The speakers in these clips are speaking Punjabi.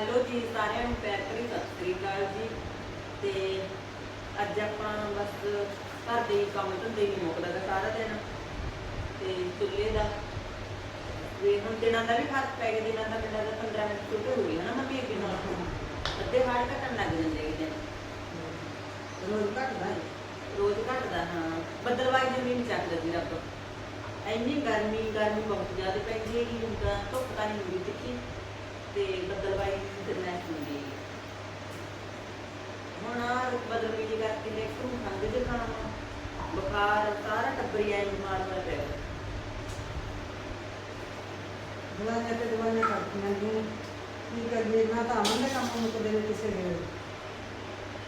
ਹੈਲੋ ਜੀ ਸਾਰਿਆਂ ਨੂੰ ਪਿਆਰ ਭਰੀ ਸਤਿ ਸ੍ਰੀ ਅਕਾਲ ਜੀ। ਤੇ ਅੱਜ ਆਪਾਂ ਬਸ ਘਰ ਦੇ ਕੰਮ ਧੰਦੇ ਨਹੀਂ ਮੁੱਕਦਾ ਗਾ ਸਾਰਾ ਦਿਨ। ਤੇ ਚੁੱਲ੍ਹੇ ਦਾ ਵੀ ਹੁਣ ਦਿਨਾਂ ਦਾ ਵੀ ਫ਼ਰਕ ਪੈ ਗਿਆ ਦਿਨਾਂ ਦਾ ਮਿੰਟਾਂ ਦਾ 15 ਮਿੰਟ ਛੋਟੇ ਹੋ ਗਏ ਹਨਾ ਮੰਮੀ ਅੱਗੇ ਨਾਲ। ਅੱਧੇ ਹਾੜ ਘਟਣ ਲੱਗ ਜਾਂਦੇ ਹੈਗੇ ਦਿਨ। ਰੋਜ਼ ਘਟਦਾ ਹੈ? ਰੋਜ਼ ਘਟਦਾ ਹਾਂ। ਬੱਦਲਵਾਈ ਜ਼ਮੀਨ ਚੱਕ ਲੱਗੀ ਰੱਬ। ਇੰਨੀ ਗਰਮੀ ਗਰਮੀ ਬਹੁਤ ਜ਼ਿਆਦਾ ਪੈਂਦੀ ਹੈਗੀ ਹੁਣ ਤਾਂ ਧੁੱਪ ਤਾਂ ਨਹੀਂ ਹੁੰਦੀ ਤਿੱਖੀ। ਤੇ ਬੱਦਲਵਾਈ ਫਿਰਨੈਸ ਹੁੰਦੀ ਹੈ ਹੁਣ ਆਹ ਬਦਲਵੀ ਦੀ ਕਰਕੇ ਲੈ ਕੇ ਖੰਗ ਜ਼ੁਕਾਮ ਬੁਖਾਰ ਸਾਰਾ ਟੱਬਰ ਐ ਬਿਮਾਰ ਹੋਇਆ ਪਿਆ। ਦਵਾਈਆਂ ਤੇ ਦਵਾਈਆਂ ਕਰਦੀਆਂ ਨੇ ਕੀ ਕਰੀਏ ਨਾ ਤਾਂ ਅਮਨ ਦੇ ਕੰਮ ਮੁੱਕਦੇ ਨੇ ਕਿਸੇ ਵੇਲੇ।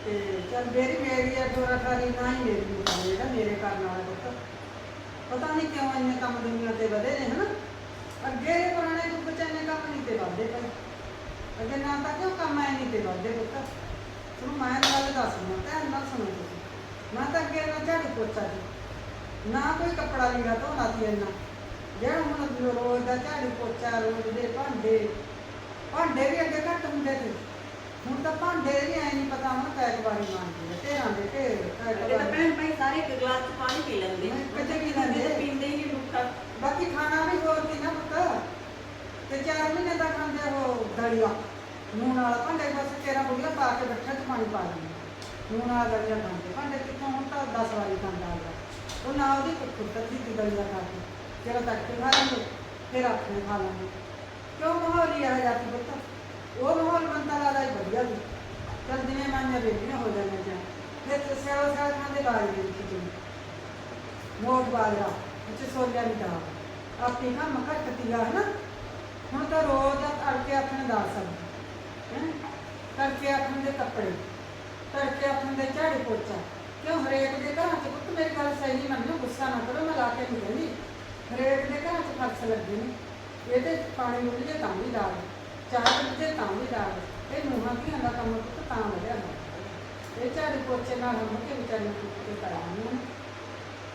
ਤੇ ਚੱਲ ਮੇਰੀ ਮੇਰੀ ਆ ਥੋੜਾ ਖਾਰੀ ਨਾ ਹੀ ਮੇਰੀ ਮੁੱਕਦੇ ਜਿਹੜਾ ਮੇਰੇ ਕਰਨ ਵਾਲਾ ਪੁੱਤ। ਪਤਾ ਨਹੀਂ ਕਿਉਂ ਇੰਨੇ ਕੰਮ ਦੁਨੀਆ ਤੇ ਵਧੇ ਨੇ, ਹਨਾ? ਅੱਗੇ ਪੁਰਾਣੇ ਯੁੱਗ ਚ ਇੰਨੇ ਕੰਮ ਨਹੀਂ ਤੇ ਵਧਦੇ ਪਏ ਅੱਗੇ ਨਾ ਤਾਂ ਕਿਉਂ ਕੰਮ ਐ ਨਹੀਂ ਤੇ ਵਧਦੇ ਪੁੱਤ? ਤੁਹਾਨੂੰ ਮੈਂ ਗੱਲ ਦੱਸਣਾ ਧਿਆਨ ਨਾਲ ਸੁਣੋ ਤੁਸੀਂ। ਨਾ ਤਾਂ ਅੱਗੇ ਨਾ ਝਾੜੂ ਪੋਚਾ ਸੀ। ਨਾ ਕੋਈ ਕੱਪੜਾ ਲੀੜਾ ਧੋਣਾ ਸੀ ਇੰਨਾ। ਜਿਹੜਾ ਹੁਣ ਰੋਜ਼ ਦਾ ਝਾੜੂ ਪੋਚਾ ਰੋਜ਼ ਦੇ ਭਾਂਡੇ। ਭਾਂਡੇ ਵੀ ਅੱਗੇ ਘੱਟ ਹੁੰਦੇ ਸੀ। ਹੁਣ ਤਾਂ ਭਾਂਡੇ ਵੀ ਐ ਨਹੀਂ ਪਤਾ ਹੁਣ ਕੈਕ ਵਾਰੀ ਮਾਰਦੇ ਤੇਰਾਂ ਦੇ ਤਾਂ ਵਾਰੀ ਭੈਣ ਭਾਈ ਸਾਰੇ ਇੱਕ ਗਲਾਸ ਚ ਪਾਣੀ ਪੀ ਲੈਂਦੇ। ਕਿਤੇ ਪੀ ਲੈਂਦੇ। ਤਾਂ ਪੀਂਦੇ ਹੀ ਨਹੀਂ ਰੁੱਖਾ ਬਾਕੀ ਖਾਣਾ ਵੀ ਹੋਰ ਸੀ ਨਾ ਤੇ ਚਾਰ ਮਹੀਨੇ ਦਾ ਖਾਂਦੇ ਉਹ ਦਲੀਆ। ਨੂਣ ਵਾਲਾ ਭਾਂਡੇ ਬਸ ਤੇਰਾ ਬੁੜੀਆ ਪਾ ਕੇ ਬੱਠਾ ਚ ਪਾਣੀ ਪਾ ਦਿੰਦੀ। ਨੂਣ ਵਾਲਾ ਦਲੀਆ ਖਾਂਦੇ ਭਾਂਡੇ ਕਿੱਥੋਂ, ਹੁਣ ਤਾਂ 10 ਵਾਰੀ ਖਾਂਦਾ ਆ ਉਹ ਨਾ ਉਹਦੀ ਕੁੱਤਰ ਦੀ ਦਲੀਆ ਖਾ ਕੇ, ਜਿਹੜਾ ਤੱਕ ਖਾ ਲੈਂਦੇ ਫਿਰ ਆਪਣੇ ਖਾ ਲੈਂਦੇ ਕਿਉਂ ਮਾਹੌਲ ਹੀ ਆ ਜਾਂਦੀ ਪੁੱਤ? ਉਹ ਮਾਹੌਲ ਬੰਦਾ ਲਾਦਾ ਹੀ ਵਧੀਆ ਸੀ। ਚੱਲ ਜਿਵੇਂ ਮਾਨੀਆਂ ਬੇਟੀਆਂ ਹੋ ਜਾਂਦੀਆਂ ਜਾਂ ਫਿਰ ਤੇ ਸਿਆਲ ਖਾਂਦੇ ਬਾਜ ਦੇ ਖਿਚੜੀ ਮੋਟ ਬਾਜਰਾ ਵਿੱਚ ਸੋਲਿਆ ਨਹੀਂ ਦਾਲ। ਆਪੀ ਕੰਮ ਘਟਤੀਆ ਹੈ ਨਾ ਹੁਣ ਤਾਂ ਰੋਜ਼ ਦਾ ਤੜਕੇ ਆਪਣੇ ਦਾ ਸਬਜ਼ੀ ਹੈ? ਤੜਕੇ ਆਪਣੇ ਦੇ ਕੱਪੜੇ, ਤੜਕੇ ਆਪਣੇ ਦੇ ਝਾੜੂ ਪੋਚਾ। ਕਿਉਂ ਹਰੇਕ ਦੇ ਘਰਾਂ 'ਚ ਪੁੱਤ ਮੇਰੀ ਗੱਲ ਸਹੀ ਨਹੀਂ ਮੰਨੋ ਗੁੱਸਾ ਨਾ ਕਰੋ, ਮੈਂ ਲਾ ਕੇ ਨਹੀਂ ਕਹਿੰਦੀ ਹਰੇਕ ਦੇ ਘਰਾਂ 'ਚ ਫਰਸ ਲੱਗੇ ਨੇ, ਇਹਦੇ 'ਚ ਪਾਣੀ ਮੁੱਲ ਜੇ ਤਾਂ ਵੀ ਦਾਲ ਚਾਹ ਮੁੱਲ ਜੇ ਤਾਂ ਵੀ ਦਾਲ ਇਹ ਨੂਹਾਂ ਧੀਆਂ ਦਾ ਕੰਮ ਪੁੱਤ, ਤਾਂ ਵਧਿਆ ਇਹ ਝਾੜੂ ਪੋਚੇ ਨਾਲ ਹਮ ਕੇ ਵਿਚਾਰੀ ਨੂੰ ਕੁੱਟ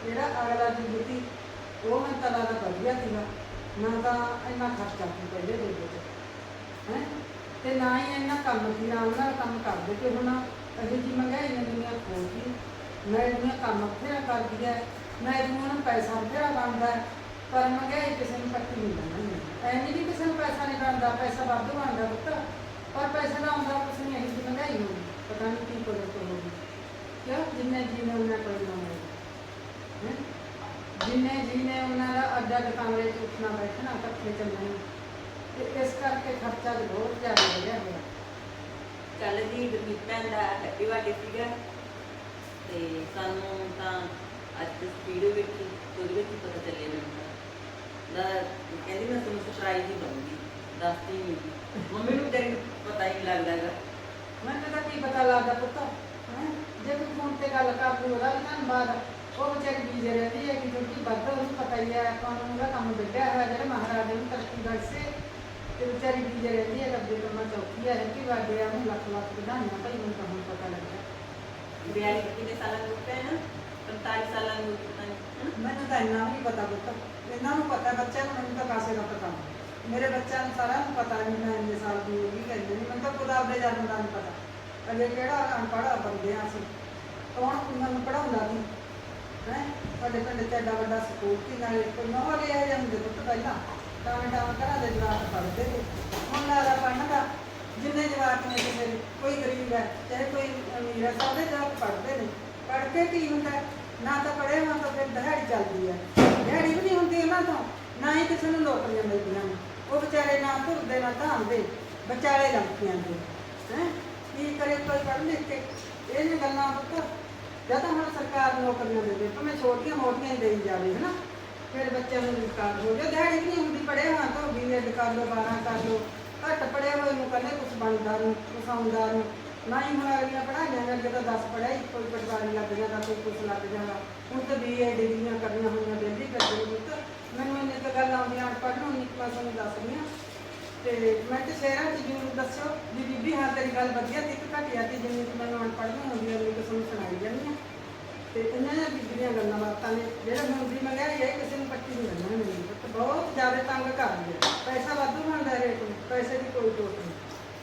ਜਿਹੜਾ ਅਗਲਾ ਦੀ ਬੁੱਧੀ, ਉਹ ਮੈਂ ਤਲਾ ਦਾ ਵਧੀਆ ਸੀਗਾ। ਨਾ ਤਾਂ ਇੰਨਾ ਖਰਚਾ ਸੀ ਪਹਿਲੇ ਦੇ ਵਿੱਚ, ਹੈ? ਤੇ ਨਾ ਹੀ ਇੰਨਾ ਕੰਮ ਸੀ ਆਰਾਮ ਨਾਲ ਕੰਮ ਕਰਦੇ ਤੇ ਹੁਣ ਅਜੇ ਜੀ ਮਹਿੰਗਾਈ ਨੇ ਦੁਨੀਆ ਖੋਲਦੀ ਮੈਂ ਦੁਨੀਆ ਕੰਮ ਬਥੇਰਾ ਕਰਦੀ ਹੈ ਮੈਂ ਦੁਨੀਆ ਨੂੰ ਪੈਸਾ ਬਥੇਰਾ ਬਣਦਾ ਪਰ ਮਹਿੰਗਾਈ ਕਿਸੇ ਨੂੰ ਪੱਟੀ ਨਹੀਂ ਬਣਦੀ ਐ ਨਹੀਂ ਵੀ ਕਿਸੇ ਨੂੰ ਪੈਸਾ ਨਹੀਂ ਬਣਦਾ, ਪੈਸਾ ਵੱਧ ਬਣਦਾ ਪੁੱਤ, ਪਰ ਪੈਸੇ ਦਾ ਆਉਂਦਾ ਕੁਛ ਨਹੀਂ, ਇਹੀ ਜਿਹੀ ਮਹਿੰਗਾਈ ਹੋ ਪਤਾ ਨਹੀਂ ਕੀ ਕੋਲ ਹੋ ਗਈ। ਕਿਉਂ? ਜਿੰਨੇ ਜੀਨੇ ਉਹਨਾਂ ਕੋਈ ਨਾ ਜਿੰਨੇ ਜੀਨੇ ਉਹਨਾਂ ਦਾ ਅੱਡਾ ਕਮਰੇ 'ਚ ਉੱਠਣਾ ਬੈਠਣਾ ਇਕੱਠੇ ਚੱਲਣਾ। ਤੇ ਇਸ ਕਰਕੇ ਖਰਚਾ ਵੀ ਬਹੁਤ ਜ਼ਿਆਦਾ ਵਧਿਆ ਹੋਇਆ। ਕੱਲ ਦੀ ਗੁਰਮੀਤ ਦਾ ਹੈਪੀ ਬਰਥਡੇ ਸੀਗਾ। ਤੇ ਸਾਨੂੰ ਤਾਂ ਅੱਜ ਦੀ ਵੀਡੀਓ ਵਿੱਚ ਉਹਦੇ ਵਿੱਚ ਹੀ ਪਤਾ ਚੱਲਿਆ ਮੈਨੂੰ ਤਾਂ। ਦਾ ਕਹਿੰਦੀ ਮੈਂ ਤੁਹਾਨੂੰ ਸਰਪ੍ਰਾਈਜ਼ ਹੀ ਦਊਂਗੀ ਦੱਸਦੀ ਨਹੀਂ ਮੰਮੀ ਨੂੰ ਤੇਰੀ ਪਤਾ ਹੀ ਨਹੀਂ ਲੱਗਦਾ ਗਾ ਮੈਨੂੰ ਤਾਂ ਕੀ ਪਤਾ ਲੱਗਦਾ ਪੁੱਤ ਹੈਂ? ਜੇ ਕੋਈ ਫੋਨ ਤੇ ਗੱਲ ਕਰਦੀ ਉਹਦਾ ਵੀ ਧੰਨਵਾਦ। ਉਹ ਵਿਚਾਰੀ ਬੀਜੇ ਰਹਿੰਦੀ ਹੈ ਕਿ ਕਿਉਂਕਿ ਵੱਧ ਉਹਨੂੰ ਪਤਾ ਹੀ ਹੈ ਆਪਾਂ ਨੂੰ ਉਹਦਾ ਕੰਮ ਵਿੱਢਿਆ ਹੋਇਆ ਜਿਹੜਾ ਮਹਾਰਾਜਾ ਨੂੰ ਤਰੱਕੀ ਬਖਸ਼ੇ ਤੇ ਵਿਚਾਰੀ ਬੀਜੇ ਰਹਿੰਦੀ ਹੈ ਰੱਬੇ ਕੰਮਾਂ ਚੌਕੀ ਹੈ ਕਿ ਵਾਦੇ ਆ ਨੂੰ ਲੱਖ ਲੱਖ ਵਧਾਈਆਂ ਭਾਈ ਮੈਨੂੰ ਤਾਂ ਹੁਣ ਪਤਾ ਲੱਗਦਾ ਬਿਆਲੀ ਕਿੰਨੇ ਸਾਲਾਂ ਦੀ ਭੈਣ 45 ਸਾਲਾਂ ਦੀ ਪਤਾ ਨਹੀਂ ਹਨਾ? ਮੈਨੂੰ ਤਾਂ ਇੰਨਾ ਵੀ ਨਹੀਂ ਪਤਾ ਪੁੱਤ ਇਹਨਾਂ ਨੂੰ ਪਤਾ ਬੱਚਿਆਂ ਨੂੰ ਮੈਨੂੰ ਤਾਂ ਕਾਸੇ ਦਾ ਪਤਾ ਨਹੀਂ। ਮੇਰੇ ਬੱਚਿਆਂ ਨੂੰ ਸਾਰਿਆਂ ਨੂੰ ਪਤਾ ਨਹੀਂ ਮੈਂ ਇੰਨੇ ਸਾਲ ਦੀ ਹੋ ਗਈ ਕਹਿੰਦੇ ਨਹੀਂ ਮੈਨੂੰ ਤਾਂ ਖੁਦ ਆਪਦੇ ਜਨਮ ਦਾ ਨਹੀਂ ਪਤਾ ਅਜੇ ਕਿਹੜਾ ਅਨਪੜ੍ਹ ਬੰਦੇ ਆ ਅਸੀਂ ਕੌਣ ਉਹਨਾਂ ਨੂੰ ਪੜਾਉਂਦਾ ਸੀ ਹੈ ਸਾਡੇ ਪਿੰਡ ਚ ਐਡਾ ਵੱਡਾ ਸਕੂਲ ਸੀ, ਨਾਲੇ ਕੋਈ ਮਾਹੌਲ ਇਹ ਜਿਹਾ ਹੁੰਦੇ ਪੁੱਤ ਪਹਿਲਾਂ। ਟਾਵੇਂ ਟਾਵੇਂ ਘਰਾਂ ਦੇ ਜਵਾਕ ਪੜ੍ਹਦੇ ਸੀ। ਹੁਣ ਲਾਦਾ ਪੜ੍ਹਨ ਦਾ ਜਿੰਨੇ ਜਵਾਕ ਨੇ ਕਿਸੇ ਕੋਈ ਗਰੀਬ ਹੈ, ਚਾਹੇ ਕੋਈ ਅਮੀਰ ਹੈ ਸਾਰੇ ਜਵਾਕ ਪੜ੍ਹਦੇ ਨੇ। ਪੜ੍ਹ ਕੇ ਕੀ ਹੁੰਦਾ ਨਾ ਤਾਂ ਪੜ੍ਹੇ ਨਾ ਤਾਂ ਫਿਰ ਦਿਹਾੜੀ ਚੱਲਦੀ ਹੈ। ਦਿਹਾੜੀ ਵੀ ਨਹੀਂ ਹੁੰਦੀ ਉਹਨਾਂ ਤੋਂ। ਨਾ ਹੀ ਕਿਸੇ ਨੂੰ ਨੌਕਰੀਆਂ ਮਿਲਦੀਆਂ ਨੇ। ਉਹ ਵਿਚਾਰੇ ਨਾ ਭੁਰਦੇ ਨਾ ਧਾਂਦੇ ਵਿਚਾਰੇ ਲੰਕੀਆਂ ਦੇ ਹੈ? ਕੀ ਕਰੇ ਕੋਈ ਪੜ੍ਹ ਲਿਖ ਕੇ? ਇਹ ਗੱਲਾਂ ਪੁੱਤ। ਜਾਂ ਤਾਂ ਹੁਣ ਸਰਕਾਰ ਨੌਕਰੀਆਂ ਦੇ ਭਾਵੇਂ ਛੋਟੀਆਂ ਮੋਟੀਆਂ ਹੀ ਦੇਈ ਜਾਵੇ, ਹਨਾ? ਫਿਰ ਬੱਚਿਆਂ ਨੂੰ ਰੁਜ਼ਗਾਰ ਹੋ ਜਾ ਦਿਹਾੜੀ ਵੀ ਨਹੀਂ ਹੁੰਦੀ, ਪੜ੍ਹੇ ਹਾਂ ਤਾਂ ਬੀਐਡ ਕਰ ਲਓ 12 ਕਰ ਲਓ। ਘੱਟ ਪੜ੍ਹੇ ਹੋਏ ਨੂੰ ਕਹਿੰਦੇ ਕੁਝ ਬਣਦਾ ਨੂੰ, ਕੁਛ ਆਉਂਦਾ ਨੂੰ। ਨਾ ਹੀ ਹੁਣ ਅਗਲੀਆਂ ਪੜ੍ਹਾਈਆਂ ਨੇ ਅੱਗੇ ਤਾਂ 10 ਪੜ੍ਹਿਆ ਹੀ ਕੋਈ ਪਟਵਾਰੀ ਲੱਗ ਜਾਂਦਾ, ਕੋਈ ਕੁਛ ਲੱਗ ਜਾਂਦਾ। ਹੁਣ ਤਾਂ ਬੀ ਬੀਏ ਡਿਗਰੀਆਂ ਕਰਨੀਆਂ ਹੋਈਆਂ, ਡੇਲੀ ਕਰਦੇ ਨੇ ਪੁੱਤ ਮੈਨੂੰ ਇੰਨੇ ਤਾਂ ਗੱਲ ਆਉਂਦੀਆਂ ਅਨਪੜ੍ਹ ਨੂੰ ਨਹੀਂ ਮੈਂ ਤੁਹਾਨੂੰ ਦੱਸ ਰਹੀ ਹਾਂ ਤੇ ਮੈਂ ਤੇ ਸ਼ਹਿਰਾਂ 'ਚ ਜਿਹਨੂੰ ਦੱਸਿਓ ਵੀ ਬੀਬੀ, ਹਾਂ ਤੇਰੀ ਗੱਲ ਵਧੀਆ ਤੇ ਇੱਕ ਘਟਿਆ ਤੇ ਜਿੰਨੀ ਕੁ ਮੈਨੂੰ ਅਨਪੜ੍ਹ ਨੂੰ ਹੁੰਦੀ ਹੈ ਮੈਨੂੰ ਤੁਹਾਨੂੰ ਸੁਣਾਈ ਜਾਂਦੀ ਹੈ ਤੇ ਇਹਨਾਂ ਦੀਆਂ ਬੀਬੀਆਂ ਗੱਲਾਂ ਬਾਤਾਂ ਨੇ, ਜਿਹੜਾ ਹੁਣ ਦੀ ਮੰਗਿਆ ਇਹ ਕਿਸੇ ਨੂੰ ਪੱਟੀ ਨਹੀਂ ਲੱਗਣਾ ਮੈਨੂੰ। ਬਹੁਤ ਜ਼ਿਆਦਾ ਤੰਗ ਕਰ ਰਹੀ ਹੈ ਪੈਸਾ ਵਾਧੂ ਬਣਦਾ ਰੇਟ ਨੂੰ, ਪੈਸੇ ਦੀ ਕੋਈ ਟੋਟ ਨਹੀਂ,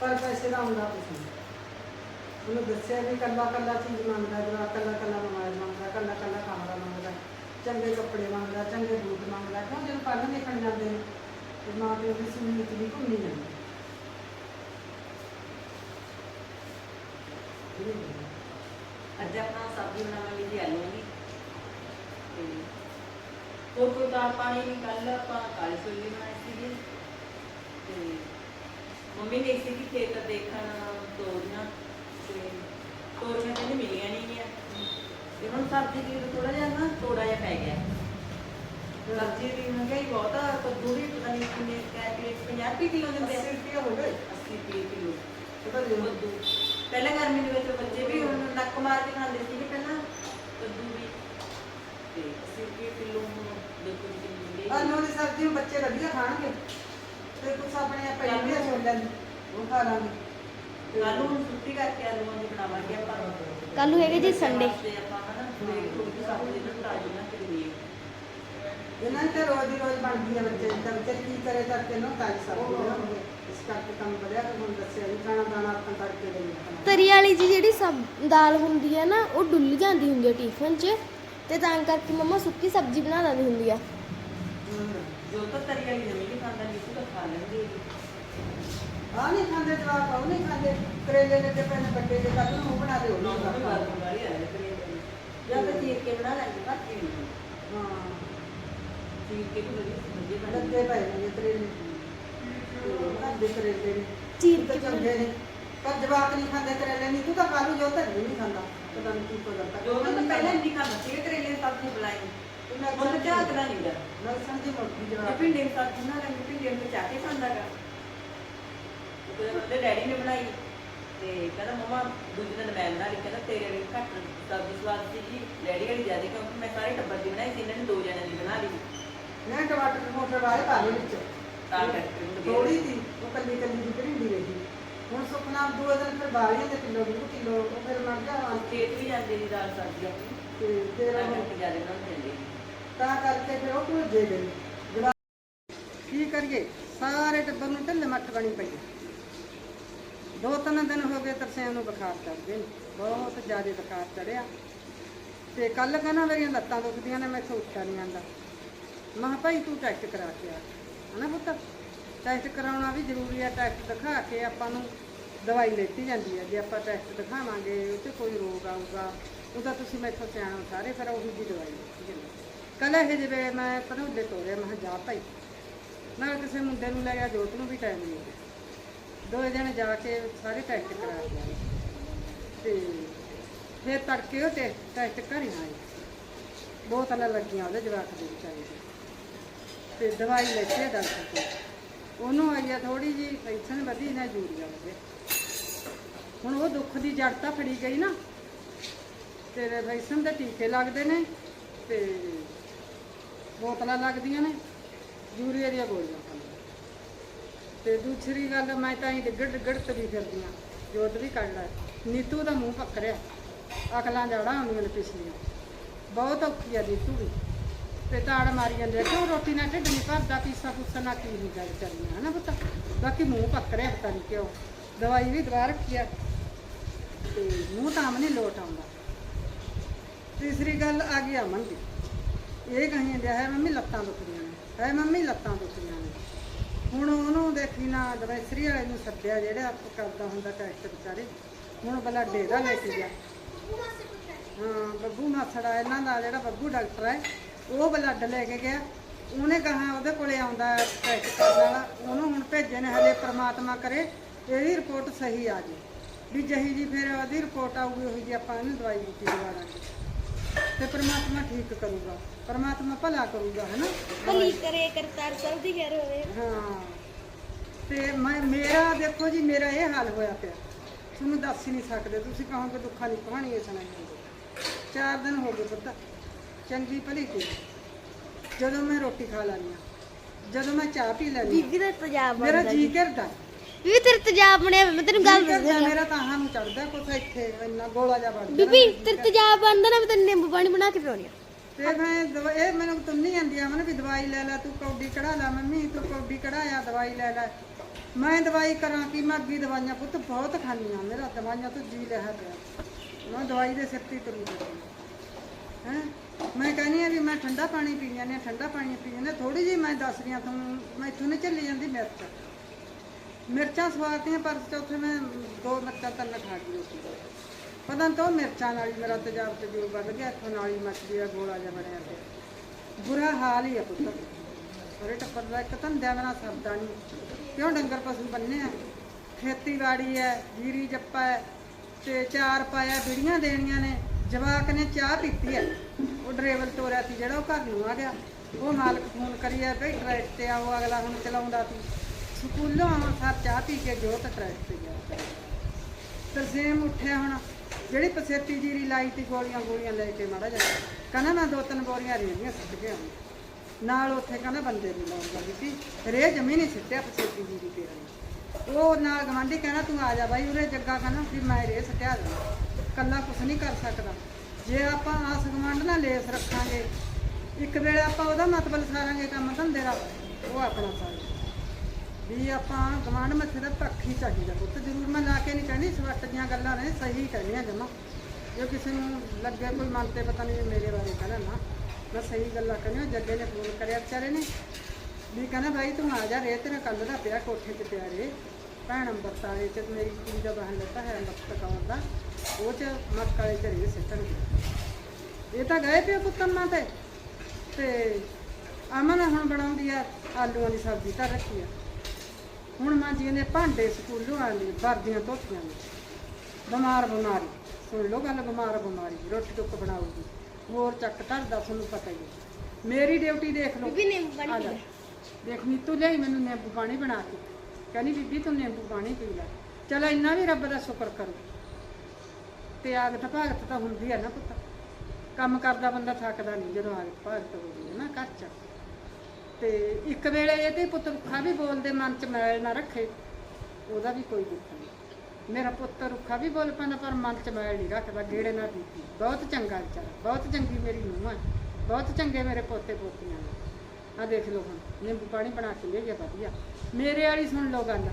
ਪਰ ਪੈਸੇ ਦਾ ਹੁੰਦਾ ਕੁਛ ਨਹੀਂ। ਉਹਨੂੰ ਦੱਸਿਆ ਵੀ ਕੱਲਾ ਕੱਲਾ ਚੀਜ਼ ਮੰਗਦਾ ਜਵਾ ਕੱਲਾ ਕੱਲਾ ਮੋਬਾਈਲ ਮੰਗਦਾ, ਕੱਲਾ ਕੱਲਾ ਕਮਰਾ ਮੰਗਦਾ, ਚੰਗੇ ਕੱਪੜੇ ਮੰਗਦਾ, ਚੰਗੇ ਬੂਟ ਮੰਗਦਾ, ਕਿਉਂ ਜਦੋਂ ਪੜ੍ਹਨ ਲਿਖਣ ਜਾਂਦੇ ਨੇ? ਤੇ ਮਾਂ ਪਿਓ ਦੀ ਸੁਨੀਤ ਵੀ ਘੁੰਮੀ ਜਾਂਦੀ। ਅੱਜ ਆਪਾਂ ਸਬਜ਼ੀ ਬਣਾਵਾਂਗੇ ਜੀ ਆਲੂਆਂ ਦੀ ਤੇ ਹੋਰ ਕੋਈ ਦਾਲ ਪਾਣੀ ਨਹੀਂ ਕੱਲ ਆਪਾਂ ਕਾਲੀ ਛੋਲੇ ਬਣਾਏ ਸੀਗੇ। ਤੇ ਮੰਮੀ ਨੇ ਇਸੇ ਦੀ ਖੇਤ ਦੇਖਣ ਤੋੜਨਾ ਤੇ ਤੋੜੀਆਂ ਕਹਿੰਦੇ ਮਿਲੀਆਂ ਨਹੀਂ ਗਿਆ ਤੇ ਹੁਣ ਸਰਦੀ ਦੀ ਥੋੜਾ ਜਿਹਾ ਨਾ ਥੋੜਾ ਜਿਹਾ ਪੈ ਗਿਆ। ਸਬਜ਼ੀ ਦੀ ਮਹਿੰਗਾਈ ਬਹੁਤ ਆ ਕੱਦੂ ਵੀ ਪਤਾ ਨਹੀਂ ਕਿੰਨੇ ਕਹਿ ਕੇ 50 ਰੁਪਏ ਕਿਲੋ ਦਿੰਦੇ ਆ। 80 ਰੁਪਏ ਹੋ ਗਏ। 80 ਰੁਪਏ ਕਿਲੋ। ਪਤਾ ਨਹੀਂ ਕੱਦੂ ਪਹਿਲਾਂ ਗਰਮੀ ਦੇ ਵਿੱਚ ਬੱਚੇ ਵੀ ਹੁਣ ਨੱਕ ਮਾਰ ਕੇ ਖਾਂਦੇ ਸੀਗੇ ਪਹਿਲਾਂ ਕੱਦੂ ਵੀ ਤੇ 80 ਰੁਪਏ ਕਿਲੋ ਹੁਣ ਦੇਖੋ ਜੀ ਕਿੰਨੀ ਹੈ। ਆਲੂ ਦੀ ਸਬਜ਼ੀ ਬੱਚੇ ਵਧੀਆ ਖਾਣਗੇ। ਤੇ ਕੁਛ ਆਪਣੇ ਆਪਾਂ ਇੰਡੀਆ ਛੋਲਿਆਂ ਦੀ ਉਹ ਖਾ ਲਾਂਗੇ। ਕੱਲ੍ਹ ਨੂੰ ਛੁੱਟੀ ਕਰਕੇ ਆਲੂਆਂ ਦੀ ਬਣਾਵਾਂਗੇ ਆਪਾਂ। ਕੱਲ੍ਹ ਨੂੰ ਹੈਗੇ ਜੀ ਸੰਡੇ ਆਪਾਂ ਹਨਾ ਨਾਲ ਤਾਜ਼ੀ ਇਹਨਾਂ ਤੇ ਰੋਜ਼ ਦੀ ਰੋਜ਼ ਬਣਦੀ ਹੈ ਬੱਚੇ ਦੀ ਤਾਂ ਬੱਚੇ ਕੀ ਕਰੇ ਕਰਕੇ ਨਾ ਤਾਜੀ ਸਬਜ਼ੀ ਬਣਾਉਂਗੇ ਇਸ ਕਰਕੇ ਕੰਮ ਵਧਿਆ ਤੇ ਹੁਣ ਦੱਸਿਆ ਵੀ ਖਾਣਾ ਦਾਣਾ ਆਪਾਂ ਕਰਕੇ ਦੇਈਏ ਤਰੀ ਵਾਲੀ ਜੀ ਜਿਹੜੀ ਸਬ ਦਾਲ ਹੁੰਦੀ ਹੈ ਨਾ ਉਹ ਡੁੱਲ ਜਾਂਦੀ ਹੁੰਦੀ ਹੈ ਟਿਫਨ 'ਚ ਤੇ ਤਾਂ ਕਰਕੇ ਮੰਮਾ ਸੁੱਕੀ ਸਬਜ਼ੀ ਬਣਾ ਦਿੰਦੀ ਹੁੰਦੀ ਆ। ਜੋ ਤਾਂ ਤਰੀ ਵਾਲੀ ਜਮੀ ਨਹੀਂ ਖਾਂਦਾ ਨਹੀਂ ਤਾਂ ਖਾ ਲੈਂਦੇ। ਆ। ਨਹੀਂ ਖਾਂਦੇ ਜਵਾਕ ਉਹ ਨਹੀਂ ਖਾਂਦੇ। ਕਰੇਲੇ ਲੱਗੇ ਨੇ ਵੱਡੇ ਦੇ ਕੱਲ ਨੂੰ ਬਣਾ ਦੇ ਉਹ ਨਾ ਨਹੀਂ ਉਹ ਖਾਂਦਾ। ਗੱਲ ਵਾਲੀ ਆ ਕਰੇ ਜਾਂ ਤਾਂ ਚੀਰ ਕੇ ਬਣਾ ਲੈਂਦੇ ਪਰ ਕੀ ਨਹੀਂ। ਹਾਂ ਚੀਰ ਕੇ ਵੀ ਵਧੀਆ ਸਬਜ਼ੀ ਬਣਾ ਲੱਗੇ ਪਏ ਨੇ ਕਰੇਲੇ ਤੇ ਘਰ ਦੇ ਕਰੇਲੇ ਨੇ। ਚੀਰ ਤਾਂ ਕੇ ਚੰਗੇ ਨੇ। ਪਰ ਜਵਾਕ ਨਹੀਂ ਖਾਂਦੇ ਕਰੇਲੇ ਨਹੀਂ ਤੂੰ ਤਾਂ ਖਾ ਲੂ ਜੋ ਤਾਂ ਨਹੀਂ ਖਾਂਦਾ। ਪਤਾ ਨਹੀਂ ਕੀ ਕੋਈ ਕਰਦਾ ਜੋ ਤਾਂ ਪਹਿਲਾਂ ਨਹੀਂ ਖਾਂਦਾ ਸੀ ਕਰੇਲੇ ਦੀ ਸਬਜ਼ੀ ਬਣਾਈ ਉਹ ਤਾਂ ਝਾਕਦਾ ਨਹੀਂ ਗਾ ਲਸਣ ਦੀ ਮੋਟੀ ਜੇ ਜਵਾਕ। ਭਿੰਡੀ ਦੀ ਸਬਜ਼ੀ ਬਣਾ ਲੈਂਦੇ ਭਿੰਡੀ ਨੂੰ ਬਚਾ ਕੇ ਖਾਂਦਾ ਗਾ। ਤੇ ਉਹਦੇ ਡੈਡੀ ਨੇ ਬਣਾਈ। ਤੇ ਕਹਿੰਦਾ ਮਮਾ ਦੂਜੇ ਦਿਨ ਮੈਂ ਬਣਾ ਲਈ ਕਹਿੰਦਾ ਤੇਰੇ ਲਈ ਘੱਟ ਸਬਜ਼ੀ ਸਵਾਦ ਸੀ ਜੀ ਡੈਡੀ ਵਾਲੀ ਜ਼ਿਆਦਾ ਕਿਉਂਕਿ ਮੈਂ ਸਾਰੇ ਟੱਬਰ ਦੀ ਬਣਾਈ ਸੀ ਇਹਨਾਂ ਨੇ ਦੋ ਜਣਿਆਂ ਦੀ ਬਣਾ ਲਈ। ਮੈਂ ਟਮਾਟਰ ਮੋਟਰ ਵਾਲੇ ਪਾ ਲਏ ਵਿੱਚ। ਤਾਂ ਕਰਕੇ ਥੋੜੀ ਸੀ ਉਹ ਕੱਲੀ ਕੱਲੀ ਦੀ ਭਿੰਡੀ ਰਹੀ ਹੁਣ ਸੁਪਨਾ ਦੂਏ ਦਿਨ ਫਿਰ ਬਾਲੀਆਂ ਦੇ ਕਿਲੋ ਦੋ ਕਿਲੋ ਉਹ ਫਿਰ ਮਰ ਜਾ ਖੇਤ ਵੀ ਜਾਂਦੇ ਦੀ ਦਾਲ ਸਬਜ਼ੀ ਆਪਣੀ। ਤੇ ਤਾਂ ਉਹ ਕਰਕੇ ਜ਼ਿਆਦਾ ਬਣਾਉਂਦੇ ਜਾਂਦੇ ਤਾਂ ਕਰਕੇ ਫਿਰ ਉਹ ਭੁੱਜੇ ਗਏ। ਕੀ ਕਰੀਏ? ਸਾਰੇ ਟੱਬਰ ਨੂੰ ਢਿੱਲ ਮੱਠ ਬਣੀ ਪਈ ਹੈ। ਦੋ ਤਿੰਨ ਦਿਨ ਹੋ ਗਏ ਤਰਸਿਆਂ ਨੂੰ ਬੁਖਾਰ ਚੜਦੇ ਨੇ। ਬਹੁਤ ਜ਼ਿਆਦਾ ਬੁਖਾਰ ਚੜਿਆ ਤੇ ਕੱਲ ਕਹਿੰਦਾ ਮੇਰੀਆਂ ਲੱਤਾਂ ਦੁਖਦੀਆਂ ਨੇ ਮੈਥੋਂ ਉੱਠਿਆ ਨਹੀਂ ਆਂਦਾ ਮੈਂ ਕਿਹਾ ਭਾਈ ਤੂੰ ਟੈਸਟ ਕਰਾ ਕੇ ਆ। ਹਨਾ ਪੁੱਤ? ਟੈਸਟ ਕਰਾਉਣਾ ਵੀ ਜ਼ਰੂਰੀ ਹੈ ਟੈਸਟ ਦਿਖਾ ਕੇ ਆਪਾਂ ਨੂੰ ਦਵਾਈ ਲੈਤੀ ਜਾਂਦੀ ਹੈ ਜੇ ਆਪਾਂ ਟੈਸਟ ਦਿਖਾਵਾਂਗੇ, ਉਹ 'ਤੇ ਕੋਈ ਰੋਗ ਆਊਗਾ। ਉਹਦਾ ਤੁਸੀਂ ਮੈਥੋਂ ਸਿਆਣੋ ਸਾਰੇ ਫਿਰ ਉਹੀ ਦੀ ਦਵਾਈ ਲੈਤੀ ਜਾਂਦੀ ਕੱਲ ਇਹ ਜਿਵੇਂ ਮੈਂ ਪਨੋਲੇ ਤੋਰਿਆ ਮੈਂ ਕਿਹਾ ਜਾ ਭਾਈ। ਨਾਲ ਕਿਸੇ ਮੁੰਡੇ ਨੂੰ ਲੈ ਗਿਆ ਜੋਤ ਨੂੰ ਵੀ ਟਾਈਮ ਨਹੀਂ ਗਿਆ ਦੋ ਜਣੇ ਜਾ ਕੇ ਸਾਰੇ ਟੈਸਟ ਕਰਾ ਕੇ ਆਏ। ਤੇ ਫਿਰ ਤੜਕੇ ਉਹ ਟੈਸਟ ਟੈਸਟ ਕਰੀ ਆਏ। ਬੋਤਲਾਂ ਲੱਗੀਆਂ ਉਹਦੇ ਜਵਾਕ ਦੇ ਵਿਚਾਰੇ ਦੇ। ਤੇ ਦਵਾਈ ਲੈਤੀ ਆ ਡਾਕਟਰ ਕੋਲ ਉਹਨੂੰ ਆਈ ਆ ਥੋੜੀ ਜੀ ਪੈਨਸ਼ਨ ਵਧੀ ਨਾ ਯੂਰੀਆ ਵਧੇ ਹੁਣ ਉਹ ਦੁੱਖ ਦੀ ਜੜ ਤਾਂ ਫੜੀ ਗਈ ਨਾ। ਤੇਰੇ ਪੈਨਸ਼ਨ ਦੇ ਟੀਕੇ ਲੱਗਦੇ ਨੇ ਤੇ ਬੋਤਲਾਂ ਲੱਗਦੀਆਂ ਨੇ, ਯੂਰੀਆ ਦੀਆਂ ਗੋਲੀਆਂ ਖਾਂਦੇ ਤੇ ਦੂਸਰੀ ਗੱਲ, ਮੈਂ ਤਾਂ ਹੀ ਡਿੱਗੜ ਡਿੱਗੜ ਤਰੀ ਫਿਰਦੀ ਆ। ਜੋਤ ਵੀ ਕੱਢ ਲੈ। ਨੀਤੂ ਦਾ ਮੂੰਹ ਪੱਕਰਿਆ ਅਕਲਾਂ ਜੜਾ ਹੁੰਦੀਆਂ ਨੇ ਪਿਛਲੀਆਂ। ਬਹੁਤ ਔਖੀ ਆ ਨੀਤੂ ਵੀ। ਤੇ ਤਾੜ ਮਾਰੀ ਜਾਂਦੇ ਆ। ਕਿਉਂ ਰੋਟੀ ਨਾਲ ਢਿੱਡ ਨਹੀਂ ਭਰਦਾ ਪੀਸਾ ਪੂਸਾ ਨਾ ਕੀ ਨਹੀਂ ਗੱਲ ਕਰਨੀ ਹਨਾ ਪੁੱਤ? ਬਾਕੀ ਮੂੰਹ ਪੱਕਰਿਆ ਪਤਾ ਨਹੀਂ ਕਿਉਂ। ਦਵਾਈ ਵੀ ਦਵਾ ਰੱਖੀ ਆ। ਤੇ ਮੂੰਹ ਤਾਂ ਨਹੀਂ ਲੋਟ ਆਉਂਦਾ। ਤੀਸਰੀ ਗੱਲ ਆ ਗਈ ਅਮਨ ਦੀ। ਇਹ ਕਹੀਂ ਦਿਆ, ਹੈ ਮੰਮੀ ਲੱਤਾਂ ਦੁਖਦੀਆਂ ਨੇ। ਹੈ ਮੰਮੀ ਲੱਤਾਂ ਦੁਖਦੀਆਂ ਨੇ। ਹੁਣ ਉਹਨੂੰ ਦੇਖੀ ਨਾ ਦਵੈਸਰੀ ਵਾਲੇ ਨੂੰ ਸੱਦਿਆ ਜਿਹੜਾ ਆਪ ਕਰਦਾ ਹੁੰਦਾ ਟੈਸਟ ਵਿਚਾਰੇ। ਹੁਣ ਬਲੱਡ ਡੇਰਾ ਲੈ ਕੇ ਗਿਆ। ਹਾਂ, ਬੱਬੂ ਮਾਥੜਾ ਇਹਨਾਂ ਦਾ ਜਿਹੜਾ ਬੱਬੂ ਡਾਕਟਰ ਹੈ ਉਹ ਬਲੱਡ ਲੈ ਕੇ ਗਿਆ। ਉਹਨੇ ਕਹਾ ਉਹਦੇ ਕੋਲੇ ਆਉਂਦਾ ਟੈਸਟ ਕਰਨ ਵਾਲਾ। ਉਹਨੂੰ ਹੁਣ ਭੇਜੇ ਨੇ ਹਲੇ ਪ੍ਰਮਾਤਮਾ ਕਰੇ ਇਹਦੀ ਰਿਪੋਰਟ ਸਹੀ ਆ ਜੇ। ਵੀ ਜਹੀ ਜੀ ਫਿਰ ਉਹਦੀ ਰਿਪੋਰਟ ਆਊਗੀ ਉਹੀ ਜੀ ਆਪਾਂ ਇਹਨੂੰ ਦਵਾਈ ਦਵਾ ਦਾਂਗੇ। ਤੇ ਪ੍ਰਮਾਤਮਾ ਠੀਕ ਕਰੂਗਾ। ਪ੍ਰਮਾਤਮਾ ਭਲਾ ਕਰੂਗਾ ਹਨਾ? ਭਲੀ ਕਰੇ ਕਰਤਾਰ ਸਭ ਦੀ ਖੈਰ ਹੋਵੇ। ਹਾਂ। ਤੇ ਮੈਂ ਮੇਰਾ ਦੇਖੋ ਜੀ ਮੇਰਾ ਇਹ ਹਾਲ ਹੋਇਆ ਪਿਆ। ਤੁਹਾਨੂੰ ਦੱਸ ਹੀ ਨਹੀਂ ਸਕਦੇ। ਤੁਸੀਂ ਕਹੋਗੇ ਦੁੱਖਾਂ ਦੀ ਕਹਾਣੀ ਇਹ ਸੁਣਾਈ ਚਾਰ ਦਿਨ ਹੋ ਗਏ ਪੁੱਤ। ਚੰਗੀ ਭਲੀ ਸੀ ਜਦੋਂ ਮੈਂ ਰੋਟੀ ਖਾ ਲੈਂਦੀ ਹਾਂ ਜਦੋਂ ਮੈਂ ਚਾਹ ਪੀ ਲੈਂਦੀ ਬੀਬੀ ਦਾ ਤੇਜ਼ਾਬ ਮੇਰਾ ਬਣਦਾ ਜੀ ਜੀ। ਕਰਦਾ। ਬੀਬੀ ਤੇਰੇ ਤੇਜ਼ਾਬ ਬਣਿਆ ਹੋਇਆ, ਮੈਂ ਤੈਨੂੰ ਗੱਲ ਜੀ ਕਰਦਾ, ਦੱਸਦੀ ਹਾਂ। ਮੇਰਾ ਤਾਂ ਹਾਂ ਨੂੰ ਚੜਦਾ ਕੁਛ ਇੱਥੇ ਇੰਨਾ ਗੋਲਾ ਜਿਹਾ ਬਣ ਬੀਬੀ ਤੇਰੇ ਤੇਜ਼ਾਬ ਬਣਦਾ ਨਾ ਮੈਂ ਤੈਨੂੰ ਨਿੰਬੂ ਪਾਣੀ ਬਣਾ ਕੇ ਪਿਉਣੀ ਆ। ਤੇ ਮੈਂ ਦਵਾ- ਇਹ ਮੈਨੂੰ ਤੁੰਨੀ ਜਾਂਦੀ ਆ ਮਨ ਵੀ ਦਵਾਈ ਲੈ ਲੈ ਤੂੰ ਕੌਡੀ ਕਢਾ ਲੈ ਮੰਮੀ ਤੂੰ ਕੌਡੀ ਕਢਾਇਆ ਦਵਾਈ ਲੈ ਲੈ। ਮੈਂ ਦਵਾਈ ਕਰਾਂ ਕਿ ਮੈਂ ਅੱਗੀ ਦਵਾਈਆਂ ਪੁੱਤ ਬਹੁਤ ਖਾਣੀਆਂ ਮੇਰਾ ਦਵਾਈਆਂ ਤੋਂ ਜੀ ਲਿਆ ਪਿਆ। ਮੈਂ ਦਵਾਈ ਦੇ ਸਿਰ ਤੇ ਹੀ ਤੁਰੀ ਹੈ? ਮੈਂ ਕਹਿੰਦੀ ਆ ਵੀ ਮੈਂ ਠੰਡਾ ਪਾਣੀ ਪੀ ਜਾਂਦੀ ਹਾਂ, ਠੰਡਾ ਪਾਣੀ ਪੀ ਜਾਂਦੀ ਥੋੜੀ ਜਿਹੀ ਮੈਂ ਦੱਸ ਰਹੀ ਹਾਂ ਤੁਹਾਨੂੰ, ਮੈਂ ਇੱਥੋਂ ਨਹੀਂ ਚੱਲੀ ਜਾਂਦੀ ਮਿਰਚ। ਮਿਰਚਾਂ ਸਵਾਰਤੀਆਂ ਪਰ ਚੌਥੇ ਮੈਂ ਦੋ ਮਿਰਚਾਂ, ਤਿੰਨ ਖਾ ਗਈ ਰੋਟੀ ਪਤਾ ਨਹੀਂ ਤਾਂ ਮਿਰਚਾਂ ਨਾਲ ਹੀ ਮੇਰਾ ਤੇਜ਼ਾਬ ਤੇ ਜੋਰ ਵੱਧ ਗਿਆ, ਇੱਥੋਂ ਨਾਲ ਹੀ ਮੱਛੀ ਦਾ ਗੋਲਾ ਜਿਹਾ ਬਣਿਆ ਪਿਆ। ਬੁਰਾ ਹਾਲ ਹੀ ਆ ਪੁੱਤ। ਸਾਰੇ ਟੱਪਰ ਦਾ ਇੱਕ ਧੰਦਿਆਂ ਬਿਨਾ ਸਰਦਾ ਨਹੀਂ। ਕਿਉਂ ਡੰਗਰ ਪਸ਼ੂ ਬੰਨੇ ਆ? ਖੇਤੀਬਾੜੀ ਹੈ, ਜੀਰੀ ਜੱਪਾ ਹੈ, ਤੇ ਚਾਰ ਪਾਇਆ ਬਿੜੀਆਂ ਦੇਣੀਆਂ ਨੇ। ਜਵਾਕ ਨੇ ਚਾਹ ਪੀਤੀ ਹੈ। ਡਰਾਈਵਰ ਤੋਰਿਆ ਸੀ, ਜਿਹੜਾ ਉਹ ਘਰ ਨੂੰ ਆ ਗਿਆ। ਉਹ ਮਾਲਕ ਫੋਨ ਕਰੀਆ ਭਈ ਟਰੈਕ ਤੇ ਆਓ, ਅਗਲਾ ਹੁਣ ਚਲਾਉਂਦਾ ਸੀ। ਸਕੂਲੋਂ ਸਰ ਚਾਹ ਪੀ ਕੇ ਜੋ ਤਾਂ ਟਰੈਕ ਤੇ ਗਿਆ। ਤਰਸੇਮ ਉੱਠਿਆ ਹੁਣ, ਜਿਹੜੀ ਪਸੇਤੀ ਜੀਰੀ ਲਾਈ ਤੀ ਗੋਲੀਆਂ ਗੋਲੀਆਂ ਲੈ ਕੇ ਮਾੜਾ ਜਾ ਕਹਿੰਦਾ, ਮੈਂ ਦੋ ਤਿੰਨ ਬੋਰੀਆਂ ਰੇੜੀਆਂ ਸੁੱਟ ਕੇ ਆਉਂਦਾ। ਨਾਲ ਉੱਥੇ ਕਹਿੰਦਾ, ਬੰਦੇ ਨੂੰ ਲਾਉਣ ਲੱਗੀ ਸੀ। ਰੇ ਜਮੀ ਨਹੀਂ ਸਿੱਟਿਆ ਪਸੇਤੀ ਜੀਰੀ ਤੇ ਉਹ ਨਾਲ ਗਵਾਂਢੀ ਕਹਿੰਦਾ, ਤੂੰ ਆ ਜਾ ਬਾਈ, ਉਰੇ ਜੱਗਾ ਕਹਿੰਦਾ, ਵੀ ਮੈਂ ਰੇ ਸਟਿਆ ਦੇਣਾ। ਕੱਲਾ ਕੁਛ ਨਹੀਂ ਕਰ ਸਕਦਾ। ਜੇ ਆਪਾਂ ਆਸ ਗਵਾਂਢ ਨਾਲ ਲੇਸ ਰੱਖਾਂਗੇ, ਇੱਕ ਵੇਲੇ ਆਪਾਂ ਉਹਦਾ ਮਤਲਬ ਸਾਰਾਂਗੇ ਕੰਮ ਧੰਦੇ ਦਾ, ਉਹ ਆਪਣਾ ਸਾਰਾ। ਵੀ ਆਪਾਂ ਗਵਾਂਢ ਮੱਥੇ ਦਾ ਪੱਖ ਹੀ ਚਾਹੀਦਾ ਪੁੱਤ, ਜ਼ਰੂਰ ਮੈਂ ਲਾ ਕੇ ਨਹੀਂ ਕਹਿੰਦੀ, ਸਵੱਟ ਦੀਆਂ ਗੱਲਾਂ ਨੇ, ਸਹੀ ਕਹਿੰਦੀਆਂ ਜਮਾ। ਜੋ ਕਿਸੇ ਨੂੰ ਲੱਗੇ ਕੋਈ ਮਨ ਤੇ ਪਤਾ ਨਹੀਂ ਮੇਰੇ ਬਾਰੇ ਕਹਿੰਦਾ ਨਾ, ਮੈਂ ਸਹੀ ਗੱਲਾਂ ਕਹਿੰਦੀ ਜੱਗੇ ਨੇ ਫੋਨ ਕਰਿਆ ਵਿਚਾਰੇ ਨੇ। ਵੀ ਕਹਿੰਦਾ, ਭਾਈ ਤੂੰ ਆ ਜਾ ਰੇ, ਤੇਰਾ ਕੱਲ ਦਾ ਪਿਆ ਕੋਠੇ 'ਚ ਪਿਆ ਰੇ। ਭੈਣ ਅੰਬਰਤਾ ਵਾਲੇ 'ਚ ਮੇਰੀ ਕੁੜੀ ਦਾ ਬਹਨ ਲੱਤਾ ਹੈ ਅੰਬਰਤ ਕੌਰ ਦਾ। ਉਹ 'ਚ ਮੱਕ ਵਾਲੇ 'ਚ ਰੇ ਸਿੱਟਣਗੇ ਇਹ ਤਾਂ ਗਏ ਪਿਆ ਪੁੱਤਨ ਮਾਂ ਤੇ। ਤੇ ਅਮਨ ਹੁਣ ਬਣਾਉਂਦੀ ਆ ਆਲੂਆਂ ਦੀ ਸਬਜ਼ੀ ਤਾਂ ਰੱਖੀ ਆ। ਹੁਣ ਮਾਂ ਜੀ ਨੇ ਭਾਂਡੇ ਸਕੂਲੋਂ ਆਂਦੇ ਵਰਦੀਆਂ ਧੋਤੀਆਂ ਨੇ। ਬਿਮਾਰ ਬਿਮਾਰੀ। ਸੁਣ ਲਓ ਗੱਲ ਬਿਮਾਰ ਬਿਮਾਰੀ। ਰੋਟੀ ਟੁੱਕ ਬਣਾਉਗੀ ਹੋਰ ਚੱਕ ਧਰਦਾ ਤੁਹਾਨੂੰ ਪਤਾ ਹੀ ਹੈ ਮੇਰੀ ਡਿਊਟੀ ਦੇਖ ਲਓ। ਬੀਬੀ ਨਿੰਬੂ ਪਾਣੀ ਲੈ। ਦੇਖ ਨੀਤੂ ਲਈ ਮੈਨੂੰ ਨਿੰਬੂ ਪਾਣੀ ਬਣਾ ਕੇ। ਕਹਿੰਦੀ ਬੀਬੀ ਤੂੰ ਨਿੰਬੂ ਪਾਣੀ ਪੀ ਲੈ। ਚਲ ਇੰਨਾ ਵੀ ਰੱਬ ਦਾ ਸ਼ੁਕਰ ਕਰੋ। ਤੇ ਆਗਤ ਭਾਗਤ ਤਾਂ ਹੁੰਦੀ ਆ ਨਾ ਪੁੱਤ। ਕੰਮ ਕਰਦਾ ਬੰਦਾ ਥੱਕਦਾ ਨਹੀਂ, ਜਦੋਂ ਆਗਤ ਭਾਗਤ ਹੁੰਦੀ ਹੈ ਨਾ ਘਰ ਚ। ਤੇ ਇੱਕ ਵੇਲੇ ਇਹਦੇ ਪੁੱਤ ਰੁੱਖਾ ਵੀ ਬੋਲਦੇ ਮਨ ਚ ਮੈਲ ਨਾ ਰੱਖੇ, ਉਹਦਾ ਵੀ ਕੋਈ ਦੁੱਖ ਨਹੀਂ। ਮੇਰਾ ਪੁੱਤ ਰੁੱਖਾ ਵੀ ਬੋਲ ਪੈਂਦਾ, ਪਰ ਮਨ ਚ ਮੈਲ ਨਹੀਂ ਰੱਖਦਾ, ਗੇੜੇ ਨਾ ਦਿੱਤੀ ਬਹੁਤ ਚੰਗਾ ਵਿਚਾਰਾ, ਬਹੁਤ ਚੰਗੀ ਮੇਰੀ ਨੂੰਹ ਹੈ ਬਹੁਤ ਚੰਗੇ ਮੇਰੇ ਪੋਤੇ ਪੋਤੀਆਂ ਨੇ। ਆ ਦੇਖ ਲਓ ਹੁਣ, ਨਿੰਬੂ ਪਾਣੀ ਬਣਾ ਕੇ ਲਿਆਈਏ ਵਧੀਆ। ਮੇਰੇ ਵਾਲੀ ਸੁਣ ਲਓ ਗੱਲ।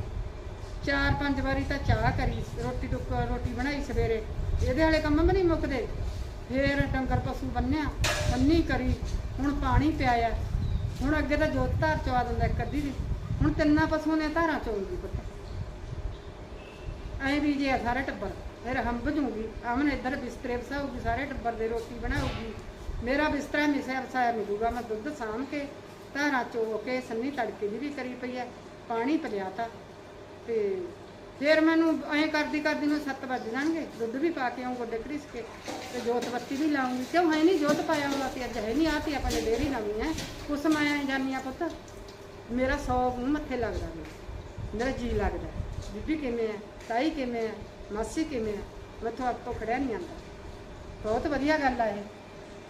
ਚਾਰ ਪੰਜ ਵਾਰੀ ਤਾਂ ਚਾਹ ਕਰੀ, ਰੋਟੀ ਟੁੱਕ, ਰੋਟੀ ਬਣਾਈ ਸਵੇਰੇ। ਇਹਦੇ ਵਾਲੇ ਕੰਮ ਵੀ ਨਹੀਂ ਮੁੱਕਦੇ। ਫੇਰ ਡੰਗਰ ਪਸ਼ੂ ਬੰਨਿਆ, ਬੰਨੀ ਕਰੀ, ਹੁਣ ਪਾਣੀ ਪਿਆਇਆ। ਹੁਣ ਅੱਗੇ ਤਾਂ ਜੋਤ ਧਾਰ ਚਵਾ ਦਿੰਦਾ ਇੱਕ ਅੱਧੀ ਦੀ ਹੁਣ ਤਿੰਨਾਂ ਪਸ਼ੂਆਂ ਨੇ ਧਾਰਾਂ ਚੋਲਦੀ ਪੁੱਤ। ਐ ਵੀ ਜੇ ਸਾਰੇ ਟੱਬਰ, ਫਿਰ ਹੰਬ ਜੂਗੀ। ਅਮਨ ਇੱਧਰ ਬਿਸਤਰੇ ਵਸਾਊਗੀ, ਸਾਰੇ ਟੱਬਰ ਦੇ ਰੋਟੀ ਬਣਾਊਗੀ। ਮੇਰਾ ਬਿਸਤਰਾ ਮਿਸਿਆ ਵਸਾਇਆ ਮਿਲੂਗਾ, ਮੈਂ ਦੁੱਧ ਸਾਂਭ ਕੇ ਧਾਰਾਂ ਚੋ ਕੇ ਸੰਨੀ ਤੜਕੇ ਦੀ ਵੀ ਕਰੀ ਪਈ ਐ। ਪਾਣੀ ਪਿਲਿਆਤਾ ਤੇ ਫਿਰ ਮੈਨੂੰ ਐਂ ਕਰਦੀ ਕਰਦੀ ਨੂੰ 7 ਵੱਜ ਜਾਣਗੇ, ਦੁੱਧ ਵੀ ਪਾ ਕੇ ਆਉਂ ਗੋਡੇ ਘੜੀਸ ਕੇ, ਤੇ ਜੋਤ ਬੱਤੀ ਵੀ ਲਾਉਂਗੀ ਕਿਉਂ ਹੈ ਨਹੀਂ ਜੋਤ ਪਾਇਆ ਹੋਇਆ ਸੀ, ਅੱਜ ਹੈ ਨਹੀਂ ਆ ਤੀ ਆਪਾਂ ਨੇ ਡੇਰੀ ਨਵੀਂ ਹੈ। ਉਸ ਮੈਂ ਐਂ ਜਾਨੀ ਆ ਪੁੱਤ, ਮੇਰਾ ਸੌ ਮੂੰਹ ਮੱਥੇ ਲੱਗਦਾ ਮੇਰਾ ਮੇਰਾ ਜੀ ਲੱਗਦਾ, ਬੀਬੀ ਕਿਵੇਂ ਹੈ, ਤਾਈ ਕਿਵੇਂ ਹੈ, ਮਾਸੀ ਕਿਵੇਂ ਆ ਮੈਥੋਂ ਆਪ ਤੋਂ ਖੜਿਆ ਨਹੀਂ ਆਂਦਾ ਬਹੁਤ ਵਧੀਆ ਗੱਲ ਆ ਇਹ।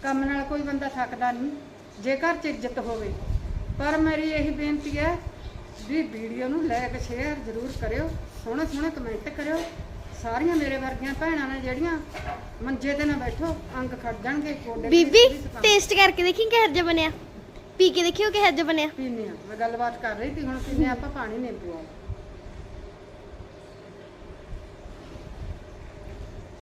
ਕੰਮ ਨਾਲ ਕੋਈ ਬੰਦਾ ਥੱਕਦਾ ਨਹੀਂ ਜੇ ਘਰ 'ਚ ਇੱਜ਼ਤ ਹੋਵੇ। ਪਰ ਮੇਰੀ ਇਹੀ ਬੇਨਤੀ ਹੈ ਵੀ ਵੀਡੀਓ ਨੂੰ ਲਾਇਕ ਸ਼ੇਅਰ ਜ਼ਰੂਰ ਕਰਿਓ ਸੋਹਣੇ ਸੋਹਣੇ ਕਮੈਂਟ ਕਰਿਓ। ਸਾਰੀਆਂ ਮੇਰੇ ਵਰਗੀਆਂ ਭੈਣਾਂ ਨੇ ਜਿਹੜੀਆਂ ਮੰਜੇ ਤੇ ਨਾ ਬੈਠੋ ਅੰਗ ਖੜ ਜਾਣਗੇ ਗੋਡੇ ਬੀਬੀ ਟੇਸਟ ਕਰਕੇ ਦੇਖੀ ਕਿਹੋ ਜਿਹਾ ਬਣਿਆ? ਪੀ ਕੇ ਦੇਖਿਓ ਕਿਹੋ ਜਿਹਾ ਬਣਿਆ? ਪੀਨੇ ਆ ਮੈਂ ਗੱਲਬਾਤ ਕਰ ਰਹੀ ਸੀ ਹੁਣ ਪੀਨੇ ਆਪਾਂ ਪਾਣੀ ਨਿੰਬੂ ਵਾਲਾ।